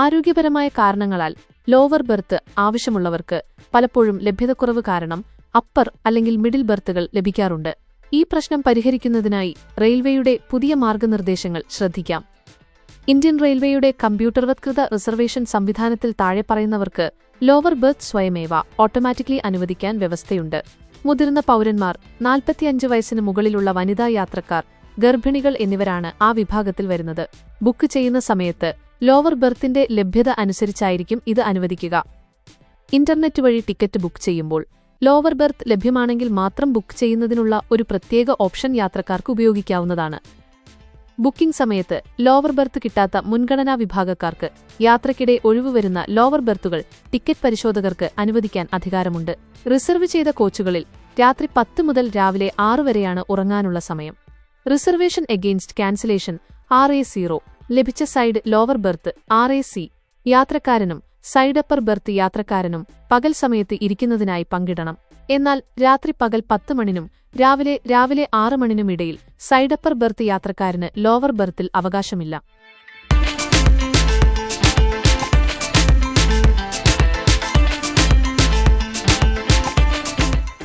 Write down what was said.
ആരോഗ്യപരമായ കാരണങ്ങളാൽ lower berth ആവശ്യമുള്ളവർക്ക് പലപ്പോഴും ലഭ്യതക്കുറവ് കാരണം അപ്പർ അല്ലെങ്കിൽ മിഡിൽ ബെർത്തുകൾ ലഭിക്കാറുണ്ട്. ഈ പ്രശ്നം പരിഹരിക്കുന്നതിനായി റെയിൽവേയുടെ പുതിയ മാർഗനിർദ്ദേശങ്ങൾ ശ്രദ്ധിക്കാം. ഇന്ത്യൻ റെയിൽവേയുടെ കമ്പ്യൂട്ടർവത്കൃത റിസർവേഷൻ സംവിധാനത്തിൽ താഴെ പറയുന്നവർക്ക് ലോവർ ബെർത്ത് സ്വയമേവ ഓട്ടോമാറ്റിക്കലി അനുവദിക്കാൻ വ്യവസ്ഥയുണ്ട്. മുതിർന്ന പൗരന്മാർ നാൽപ്പത്തിയഞ്ച് വയസ്സിന് മുകളിലുള്ള വനിതാ യാത്രക്കാർ ഗർഭിണികൾ എന്നിവരാണ് ആ വിഭാഗത്തിൽ വരുന്നത്. ബുക്ക് ചെയ്യുന്ന സമയത്ത് ലോവർ ബെർത്തിന്റെ ലഭ്യത അനുസരിച്ചായിരിക്കും ഇത് അനുവദിക്കുക. ഇന്റർനെറ്റ് വഴി ടിക്കറ്റ് ബുക്ക് ചെയ്യുമ്പോൾ ലോവർ ബെർത്ത് ലഭ്യമാണെങ്കിൽ മാത്രം ബുക്ക് ചെയ്യുന്നതിനുള്ള ഒരു പ്രത്യേക ഓപ്ഷൻ യാത്രക്കാർക്ക് ഉപയോഗിക്കാവുന്നതാണ്. ബുക്കിംഗ് സമയത്ത് ലോവർ ബെർത്ത് കിട്ടാത്ത മുൻഗണനാ വിഭാഗക്കാർക്ക് യാത്രയ്ക്കിടെ ഒഴിവുവരുന്ന ലോവർ ബെർത്തുകൾ ടിക്കറ്റ് പരിശോധകർക്ക് അനുവദിക്കാൻ അധികാരമുണ്ട്. റിസർവ് ചെയ്ത കോച്ചുകളിൽ രാത്രി പത്ത് മുതൽ രാവിലെ ആറ് വരെയാണ് ഉറങ്ങാനുള്ള സമയം. Reservation against cancellation R A zero. ലഭിച്ച side lower berth R A C യാത്രക്കാരനും side upper berth യാത്രക്കാരനും പകൽ സമയത്ത് ഇരിക്കുന്നതിനായി പങ്കിടണം. എന്നാൽ രാത്രി പകൽ പത്ത് മണിനും രാവിലെ രാവിലെ ആറ് മണിനും ഇടയിൽ സൈഡ് അപ്പർ ബെർത്ത് യാത്രക്കാരന് ലോവർ ബെർത്തിൽ അവകാശമില്ല.